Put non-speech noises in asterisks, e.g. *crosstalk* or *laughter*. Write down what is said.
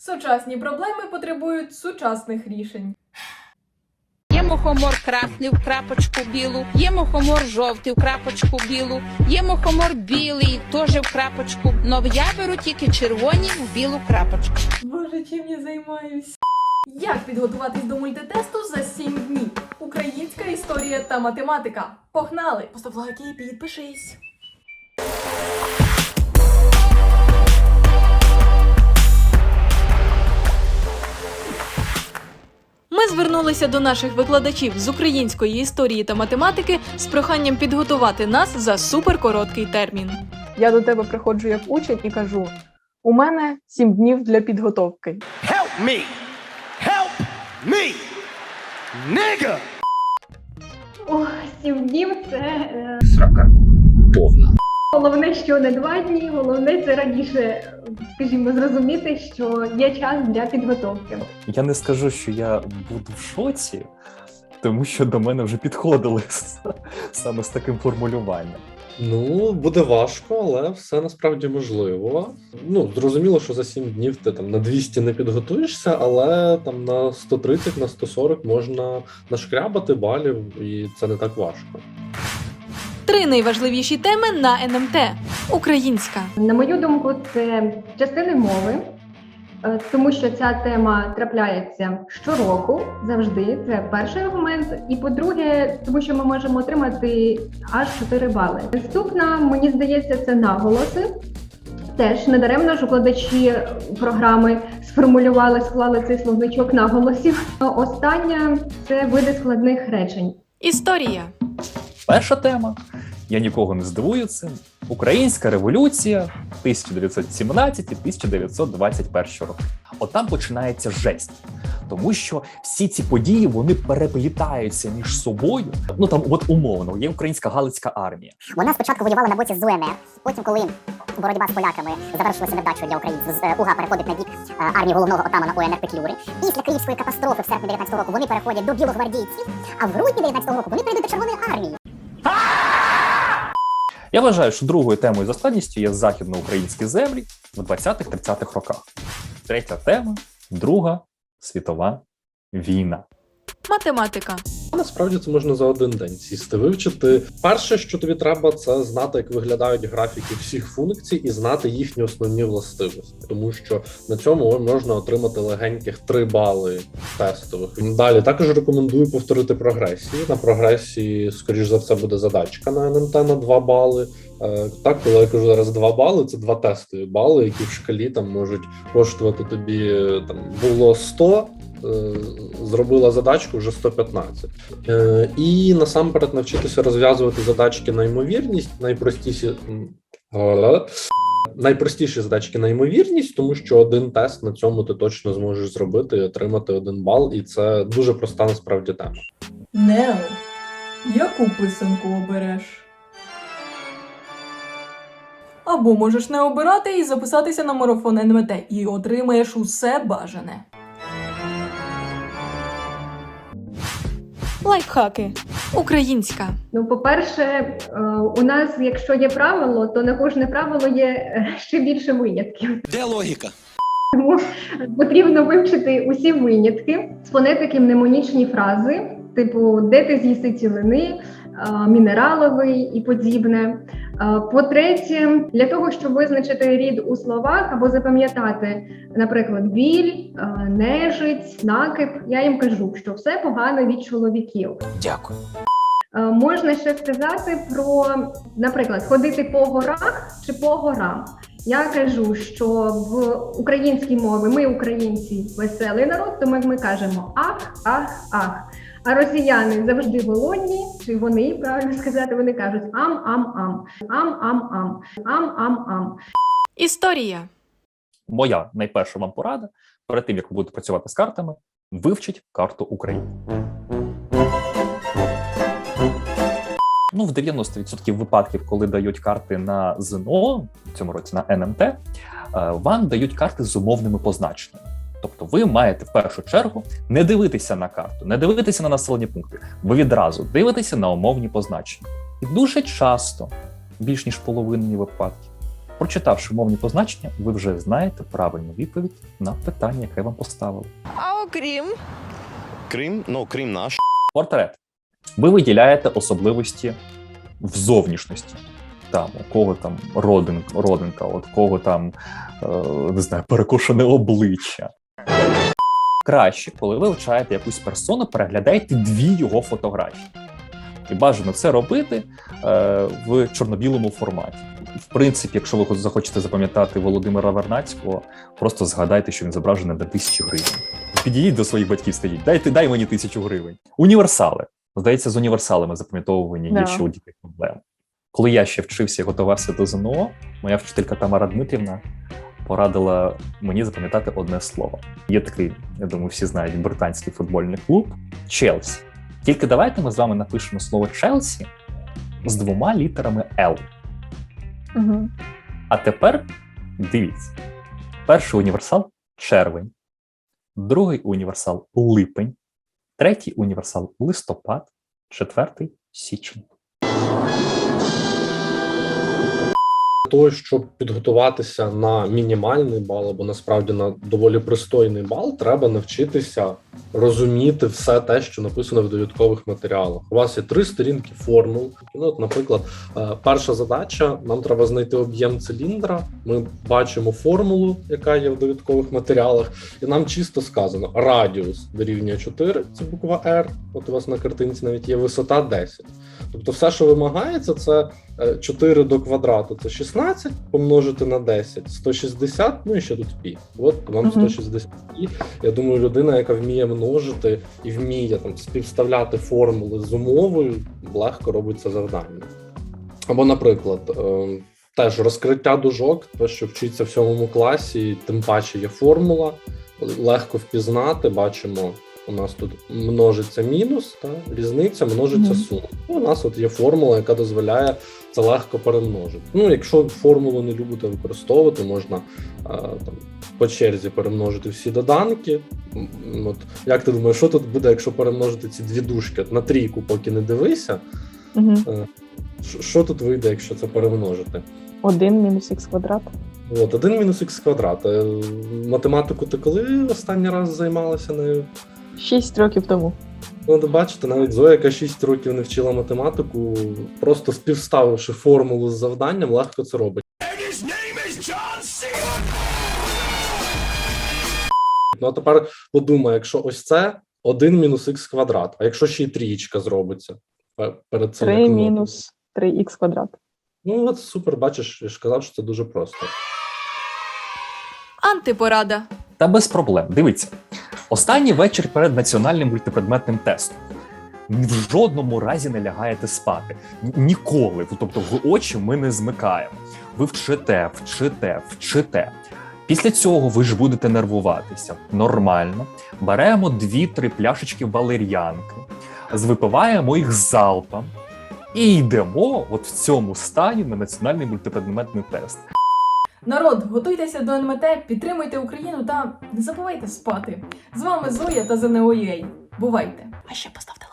Сучасні проблеми потребують сучасних рішень. Є мухомор красний в крапочку білу, є мухомор жовтий в крапочку білу, є мухомор білий, теж в крапочку. Но я беру тільки червоні в білу крапочку. Боже, чим я займаюсь? Як підготуватись до мультитесту за 7 днів? Українська історія та математика. Погнали! Постав лайки і підпишись. Ми звернулися до наших викладачів з української історії та математики з проханням підготувати нас за суперкороткий термін. Я до тебе приходжу як учень і кажу: у мене сім днів для підготовки. Help me! Help me! Nigga! О, сім днів це е, Срака повна. головне, що не два дні. Головне це раніше, скажімо, зрозуміти, що є час для підготовки. Я не скажу, що я буду в шоці, тому що до мене вже підходили *laughs* саме з таким формулюванням. Ну, буде важко, але все насправді можливо. Ну, зрозуміло, що за 7 днів ти там на 200 не підготуєшся, але там на 130, на 140 можна нашкрябати балів, і це не так важко. Три найважливіші теми на НМТ. Українська. На мою думку, це частини мови, е, тому що ця тема трапляється щороку завжди. Це перший аргумент. І по-друге, тому що ми можемо отримати аж 4 бали. Наступна, мені здається, це наголоси. Теж недаремно ж укладачі програми сформулювали, склали цей словничок наголосів. Остання це види складних речень. Історія. Перша тема. Я нікого не здивую цим. Українська революція 1917-1921 роки. От там починається жесть. Тому що всі ці події вони переплітаються між собою. Ну там, от умовно, є українська галицька армія. Вона спочатку воювала на боці з УНР, потім, коли боротьба з поляками завершилася невдачею для українців, з е, УГА переходить на бік е, армії головного отамана УНР Петлюри. Після Київської катастрофи в серпні 19 року вони переходять до білогвардійців, а в грудні 19 року вони перейдуть до Червоної армії. Я вважаю, що другою темою за складністю є західноукраїнські землі в 20-30-х роках. Третя тема Друга світова війна. Математика. Насправді це можна за один день сісти вивчити. Перше, що тобі треба, це знати, як виглядають графіки всіх функцій, і знати їхні основні властивості, тому що на цьому можна отримати легеньких 3 бали тестових. Далі також рекомендую повторити прогресії. На прогресії, скоріш за все, буде задачка на НМТ на 2 бали. Е, Так, коли я кажу зараз 2 бали, це два тестові бали, які в шкалі там можуть коштувати тобі там було 100, е, зробила задачку вже 115. Е, І насамперед навчитися розв'язувати задачки на ймовірність, найпростіші. Найпростіші задачки на ймовірність, тому що один тест на цьому ти точно зможеш зробити і отримати один бал, і це дуже проста насправді тема. Нео. Яку писанку обереш? Або можеш не обирати і записатися на марафон НМТ і отримаєш усе бажане. Лайфхаки. Українська. Ну, по-перше, е, у нас, якщо є правило, то на кожне правило є е, ще більше винятків. Де логіка? Тому потрібно вивчити усі винятки з фонетики мнемонічні фрази, типу де ти з'їси цілини, мінераловий і подібне. Е, По-третє, для того, щоб визначити рід у словах або запам'ятати, наприклад, біль, е, нежить, накип, я їм кажу, що все погано від чоловіків. Дякую. Е, Можна ще сказати про, наприклад, ходити по горах чи по горам. Я кажу, що в українській мові ми українці веселий народ, тому ми кажемо ах, ах, ах. А росіяни завжди голодні, чи вони правильно сказати, вони кажуть ам, ам, ам, ам, ам, ам, ам, ам, ам. Історія. Моя найперша вам порада перед тим, як ви будете працювати з картами, вивчіть карту України. Ну, в 90% випадків, коли дають карти на ЗНО, в цьому році на НМТ, е, вам дають карти з умовними позначеннями. Тобто ви маєте в першу чергу не дивитися на карту, не дивитися на населені пункти. Ви відразу дивитеся на умовні позначення. І дуже часто, більш ніж половині випадків, Прочитавши мовні позначення, ви вже знаєте правильну відповідь на питання, яке вам поставили. А окрім Крим, ну, Крим наш. Портрет. Ви виділяєте особливості в зовнішності. Там, у кого там родинка, родинка, от кого там е, не знаю, перекошене обличчя. Краще, коли ви вивчаєте якусь персону, переглядаєте дві його фотографії. І бажано це робити е, в чорно-білому форматі. В принципі, якщо ви захочете запам'ятати Володимира Вернацького, просто згадайте, що він зображений на тисячі гривень. Підійдіть до своїх батьків, скажіть, дайте дай мені тисячу гривень. Універсали. Здається, з універсалами запам'ятовування Да. є ще у дітей проблем. Коли я ще вчився і готувався до ЗНО, моя вчителька Тамара Дмитрівна порадила мені запам'ятати одне слово. Є такий, я думаю, всі знають британський футбольний клуб Челсі. Тільки давайте ми з вами напишемо слово Челсі з двома літерами Л. Угу. А тепер дивіться: перший універсал червень, другий універсал липень, третій універсал листопад, четвертий січень. Того, щоб підготуватися на мінімальний бал або насправді на доволі пристойний бал, треба навчитися розуміти все те, що написано в довідкових матеріалах. У вас є три сторінки формул. Ну, от, наприклад, е, перша задача: нам треба знайти об'єм циліндра. Ми бачимо формулу, яка є в довідкових матеріалах, і нам чисто сказано: радіус дорівнює 4, це буква R. От у вас на картинці навіть є висота 10. Тобто, все, що вимагається, це 4 до квадрату це 16, помножити на 10, 160, ну і ще тут пі. От вам Мгм. 160 пі. Я думаю, людина, яка вміє множити і вміє там співставляти формули з умовою, легко робить це завдання. Або, наприклад, е, теж розкриття дужок, те, що вчиться в сьомому класі, тим паче є формула, легко впізнати, бачимо. У нас тут множиться мінус, та різниця множиться Мгм. сума. У нас от є формула, яка дозволяє це легко перемножити. Ну, якщо формулу не любите використовувати, можна а, там по черзі перемножити всі доданки. От як ти думаєш, що тут буде, якщо перемножити ці дві дужки на трійку, поки не дивися? Угу. Що- тут вийде, якщо це перемножити? 1 мінус х квадрат. От, 1 мінус х квадрат. Е, Математику ти коли останній раз займалася нею? 6 років тому. Ну, от бачите, навіть Зоя, яка 6 років не вчила математику, просто співставивши формулу з завданням, легко це робить. Ну а тепер подумай, якщо ось це 1 мінус х квадрат, а якщо ще й трієчка зробиться пе- перед цим. 3 мінус 3х квадрат. Ну от супер, бачиш, я ж казав, що це дуже просто. Антипорада. Та без проблем. Дивіться, останній вечір перед національним мультипредметним тестом. В жодному разі не лягаєте спати. Ніколи. Тобто в очі ми не змикаємо. Ви вчите, вчите, вчите. Після цього ви ж будете нервуватися. Нормально. Беремо дві-три пляшечки валер'янки, випиваємо їх залпом і йдемо от в цьому стані на національний мультипредметний тест. Народ, готуйтеся до НМТ, підтримуйте Україну та не забувайте спати. З вами Зоя та ЗНО.UA. Бувайте! А ще поставте